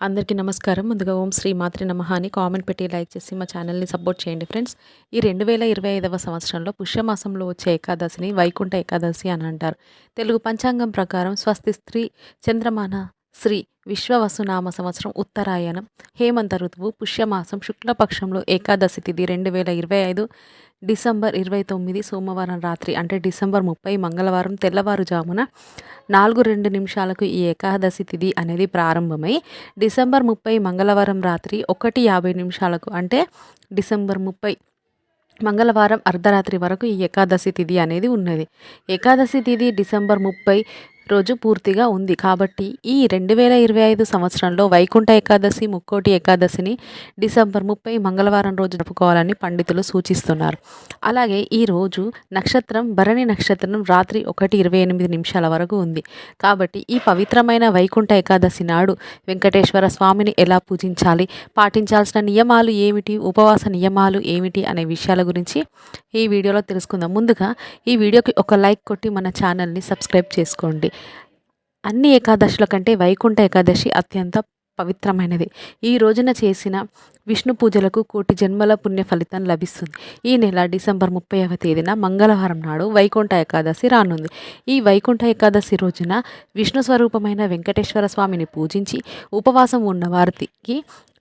అందరికీ నమస్కారం. ముందుగా ఓం శ్రీ మాత్రి నమః అని కామెంట్ పెట్టి లైక్ చేసి మా ఛానల్ని సపోర్ట్ చేయండి ఫ్రెండ్స్. ఈ రెండు వేల ఇరవై ఐదవ సంవత్సరంలో పుష్యమాసంలో వచ్చే ఏకాదశిని వైకుంఠ ఏకాదశి అని అంటారు. తెలుగు పంచాంగం ప్రకారం స్వస్తి స్త్రీ చంద్రమాన శ్రీ విశ్వవసునామ సంవత్సరం ఉత్తరాయణం. హేమంత ఋతువు పుష్యమాసం శుక్లపక్షంలో ఏకాదశి తిథి రెండు వేల ఇరవై ఐదు. డిసెంబర్ ఇరవై తొమ్మిది సోమవారం రాత్రి అంటే డిసెంబర్ ముప్పై మంగళవారం తెల్లవారుజామున నాలుగు రెండు నిమిషాలకు ఈ ఏకాదశి తిథి అనేది ప్రారంభమై డిసెంబర్ ముప్పై మంగళవారం రాత్రి ఒకటి యాభై నిమిషాలకు అంటే డిసెంబర్ ముప్పై మంగళవారం అర్ధరాత్రి వరకు ఈ ఏకాదశి తిథి అనేది ఉన్నది. ఏకాదశి తిథి డిసెంబర్ ముప్పై రోజు పూర్తిగా ఉంది. కాబట్టి ఈ రెండు వేల ఇరవై ఐదు సంవత్సరంలో వైకుంఠ ఏకాదశి ముక్కోటి ఏకాదశిని డిసెంబర్ ముప్పై మంగళవారం రోజు జరుపుకోవాలని పండితులు సూచిస్తున్నారు. అలాగే ఈ రోజు నక్షత్రం భరణి నక్షత్రం రాత్రి ఒకటి ఇరవై ఎనిమిది నిమిషాల వరకు ఉంది. కాబట్టి ఈ పవిత్రమైన వైకుంఠ ఏకాదశి నాడు వెంకటేశ్వర స్వామిని ఎలా పూజించాలి పాటించాల్సిన నియమాలు ఏమిటి ఉపవాస నియమాలు ఏమిటి అనే విషయాల గురించి ఈ వీడియోలో తెలుసుకుందాం. ముందుగా ఈ వీడియోకి ఒక లైక్ కొట్టి మన ఛానల్ని సబ్స్క్రైబ్ చేసుకోండి. అన్ని ఏకాదశుల కంటే వైకుంఠ ఏకాదశి అత్యంత పవిత్రమైనది. ఈ రోజున చేసిన విష్ణు పూజలకు కోటి జన్మల పుణ్య ఫలితం లభిస్తుంది. ఈ నెల డిసెంబర్ ముప్పైవ తేదీన మంగళవారం నాడు వైకుంఠ ఏకాదశి రానుంది. ఈ వైకుంఠ ఏకాదశి రోజున విష్ణు స్వరూపమైన వెంకటేశ్వర స్వామిని పూజించి ఉపవాసం ఉన్న వారికి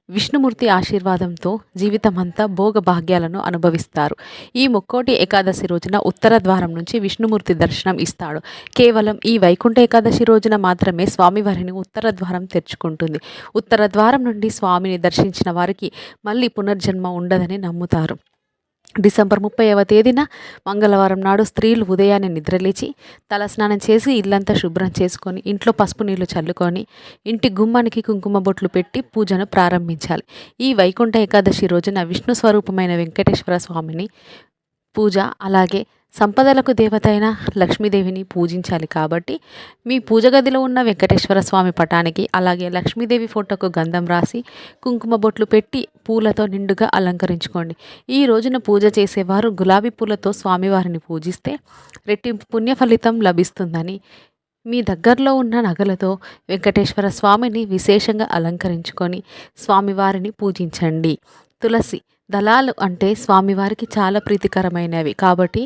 విష్ణుమూర్తి ఆశీర్వాదంతో జీవితమంతా భోగ భాగ్యాలను అనుభవిస్తారు. ఈ ముక్కోటి ఏకాదశి రోజున ఉత్తర ద్వారం నుంచి విష్ణుమూర్తి దర్శనం ఇస్తాడు. కేవలం ఈ వైకుంఠ ఏకాదశి రోజున మాత్రమే స్వామివారిని ఉత్తర ద్వారం తెరుచుకుంటుంది. ఉత్తర ద్వారం నుండి స్వామిని దర్శించిన వారికి మళ్ళీ పునర్జన్మ ఉండదని నమ్ముతారు. డిసెంబర్ ముప్పైవ తేదీన మంగళవారం నాడు స్త్రీలు ఉదయాన్నే నిద్రలేచి తలస్నానం చేసి ఇల్లంతా శుభ్రం చేసుకొని ఇంట్లో పసుపు నీళ్ళు చల్లుకొని ఇంటి గుమ్మానికి కుంకుమ బొట్లు పెట్టి పూజను ప్రారంభించాలి. ఈ వైకుంఠ ఏకాదశి రోజున విష్ణు స్వరూపమైన వెంకటేశ్వర స్వామిని పూజ అలాగే సంపదలకు దేవత అయిన లక్ష్మీదేవిని పూజించాలి కాబట్టి మీ పూజ గదిలో ఉన్న వెంకటేశ్వర స్వామి పటానికి అలాగే లక్ష్మీదేవి ఫోటోకు గంధం రాసి కుంకుమ బొట్లు పెట్టి పూలతో నిండుగా అలంకరించుకోండి. ఈ రోజున పూజ చేసేవారు గులాబీ పూలతో స్వామివారిని పూజిస్తే రెట్టింపు పుణ్య ఫలితం లభిస్తుందని. మీ దగ్గరలో ఉన్న నగలతో వెంకటేశ్వర స్వామిని విశేషంగా అలంకరించుకొని స్వామివారిని పూజించండి. తులసి దళాలు అంటే స్వామివారికి చాలా ప్రీతికరమైనవి. కాబట్టి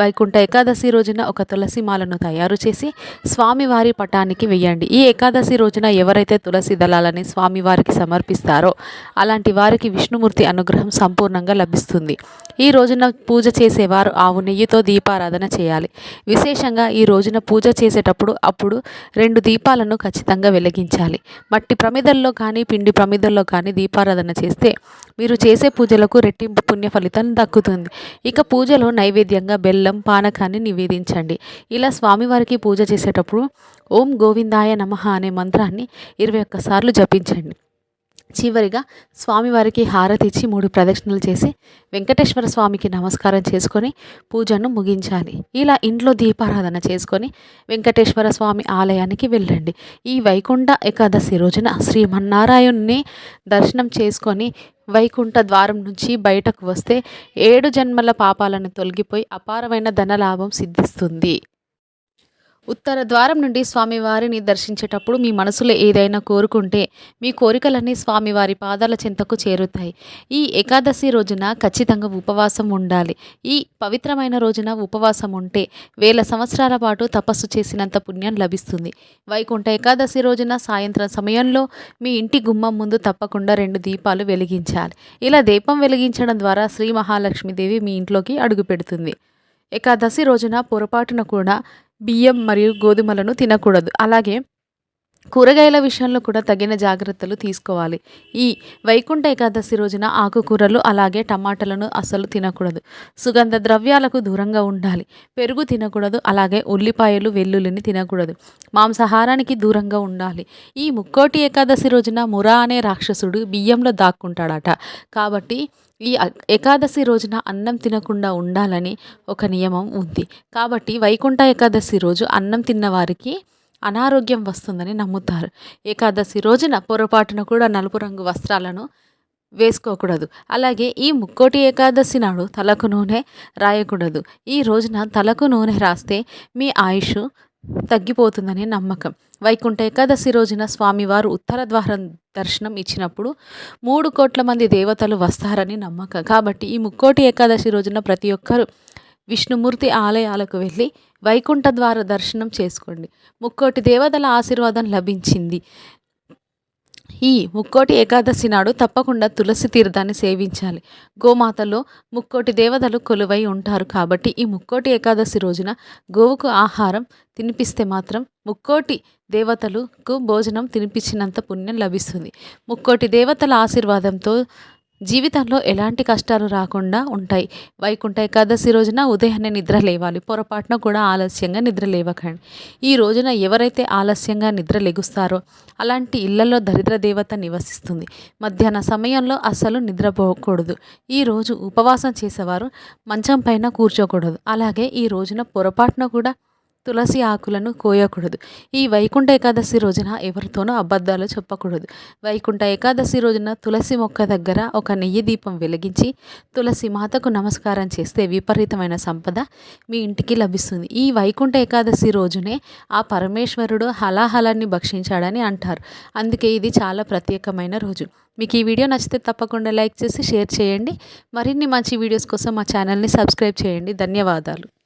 వైకుంఠ ఏకాదశి రోజున ఒక తులసి మాలను తయారు చేసి స్వామివారి పటానికి వెయ్యండి ఈ ఏకాదశి రోజున ఎవరైతే తులసి దళాలని స్వామివారికి సమర్పిస్తారో అలాంటి వారికి విష్ణుమూర్తి అనుగ్రహం సంపూర్ణంగా లభిస్తుంది. ఈ రోజున పూజ చేసేవారు ఆవు నెయ్యితో దీపారాధన చేయాలి. విశేషంగా ఈ రోజున పూజ చేసేటప్పుడు అప్పుడు రెండు దీపాలను ఖచ్చితంగా వెలిగించాలి. మట్టి ప్రమిదల్లో కానీ పిండి ప్రమిదల్లో కానీ దీపారాధన చేస్తే మీరు చేసే పూజలకు రెట్టింపు పుణ్య ఫలితం దక్కుతుంది. ఇక పూజలో నైవేద్యంగా బెల్లం పానకాన్ని నివేదించండి. ఇలా స్వామివారికి పూజ చేసేటప్పుడు ఓం గోవిందాయ నమః అనే మంత్రాన్ని ఇరవై ఒక్కసార్లు జపించండి. చివరిగా స్వామివారికి హారతి ఇచ్చి మూడు ప్రదక్షిణలు చేసి వెంకటేశ్వర స్వామికి నమస్కారం చేసుకొని పూజను ముగించాలి. ఇలా ఇంట్లో దీపారాధన చేసుకొని వెంకటేశ్వర స్వామి ఆలయానికి వెళ్ళండి. ఈ వైకుంఠ ఏకాదశి రోజున శ్రీమన్నారాయణ్ణి దర్శనం చేసుకొని వైకుంఠ ద్వారం నుంచి బయటకు వస్తే ఏడు జన్మల పాపాలను తొలగిపోయి అపారమైన ధనలాభం సిద్ధిస్తుంది. ఉత్తర ద్వారం నుండి స్వామివారిని దర్శించేటప్పుడు మీ మనసులో ఏదైనా కోరుకుంటే మీ కోరికలన్నీ స్వామివారి పాదాల చెంతకు చేరుతాయి. ఈ ఏకాదశి రోజున ఖచ్చితంగా ఉపవాసం ఉండాలి. ఈ పవిత్రమైన రోజున ఉపవాసం ఉంటే వేల సంవత్సరాల పాటు తపస్సు చేసినంత పుణ్యం లభిస్తుంది. వైకుంఠ ఏకాదశి రోజున సాయంత్రం సమయంలో మీ ఇంటి గుమ్మం ముందు తప్పకుండా రెండు దీపాలు వెలిగించాలి. ఇలా దీపం వెలిగించడం ద్వారా శ్రీ మహాలక్ష్మీదేవి మీ ఇంట్లోకి అడుగుపెడుతుంది ఏకాదశి రోజున పొరపాటున కూడా బియ్యం మరియు గోధుమలను తినకూడదు. అలాగే కూరగాయల విషయంలో కూడా తగిన జాగ్రత్తలు తీసుకోవాలి. ఈ వైకుంఠ ఏకాదశి రోజున ఆకుకూరలు అలాగే టమాటాలను అస్సలు తినకూడదు. సుగంధ ద్రవ్యాలకు దూరంగా ఉండాలి. పెరుగు తినకూడదు. అలాగే ఉల్లిపాయలు వెల్లుల్లిని తినకూడదు. మాంసాహారానికి దూరంగా ఉండాలి. ఈ ముక్కోటి ఏకాదశి రోజున మురా అనే రాక్షసుడు బియ్యంలో దాక్కుంటాడట. కాబట్టి ఈ ఏకాదశి రోజున అన్నం తినకుండా ఉండాలని ఒక నియమం ఉంది. కాబట్టి వైకుంఠ ఏకాదశి రోజు అన్నం తిన్నవారికి అనారోగ్యం వస్తుందని నమ్ముతారు. ఏకాదశి రోజున పొరపాటున కూడా నలుపు రంగు వస్త్రాలను వేసుకోకూడదు. అలాగే ఈ ముక్కోటి ఏకాదశి నాడు తలకు నూనె రాయకూడదు. ఈ రోజున తలకు నూనె రాస్తే మీ ఆయుష్ తగ్గిపోతుందనే నమ్మకం. వైకుంఠ ఏకాదశి రోజున స్వామివారు ఉత్తర ద్వారం దర్శనం ఇచ్చినప్పుడు మూడు కోట్ల మంది దేవతలు వస్తారని నమ్మకం. కాబట్టి ఈ ముక్కోటి ఏకాదశి రోజున ప్రతి ఒక్కరు విష్ణుమూర్తి ఆలయాలకు వెళ్ళి వైకుంఠ ద్వార దర్శనం చేసుకోండి. ముక్కోటి దేవతల ఆశీర్వాదం లభించింది. ఈ ముక్కోటి ఏకాదశి నాడు తప్పకుండా తులసి తీర్థాన్ని సేవించాలి. గోమాతలో ముక్కోటి దేవతలు కొలువై ఉంటారు కాబట్టి ఈ ముక్కోటి ఏకాదశి రోజున గోవుకు ఆహారం తినిపిస్తే మాత్రం ముక్కోటి దేవతలకు భోజనం తినిపించినంత పుణ్యం లభిస్తుంది. ముక్కోటి దేవతల ఆశీర్వాదంతో జీవితంలో ఎలాంటి కష్టాలు రాకుండా ఉంటాయి. వైకుంఠ ఏకాదశి రోజున ఉదయాన్నే నిద్ర లేవాలి. పొరపాటున కూడా ఆలస్యంగా నిద్ర లేవకండి. ఈ రోజున ఎవరైతే ఆలస్యంగా నిద్ర లెగుస్తారో అలాంటి ఇళ్ళలో దరిద్ర దేవత నివసిస్తుంది. మధ్యాహ్న సమయంలో అసలు నిద్రపోకూడదు. ఈ రోజు ఉపవాసం చేసేవారు మంచం పైన కూర్చోకూడదు. అలాగే ఈ రోజున పొరపాటున కూడా తులసి ఆకులను కోయకూడదు. ఈ వైకుంఠ ఏకాదశి రోజున ఎవరితోనూ అబద్ధాలు చెప్పకూడదు. వైకుంఠ ఏకాదశి రోజున తులసి మొక్క దగ్గర ఒక నెయ్యి దీపం వెలిగించి తులసి మాతకు నమస్కారం చేస్తే విపరీతమైన సంపద మీ ఇంటికి లభిస్తుంది. ఈ వైకుంఠ ఏకాదశి రోజునే ఆ పరమేశ్వరుడు హలాహలాన్ని భక్షించాడని అంటారు. అందుకే ఇది చాలా ప్రత్యేకమైన రోజు. మీకు ఈ వీడియో నచ్చితే తప్పకుండా లైక్ చేసి షేర్ చేయండి. మరిన్ని మంచి వీడియోస్ కోసం మా ఛానల్ని సబ్స్క్రైబ్ చేయండి. ధన్యవాదాలు.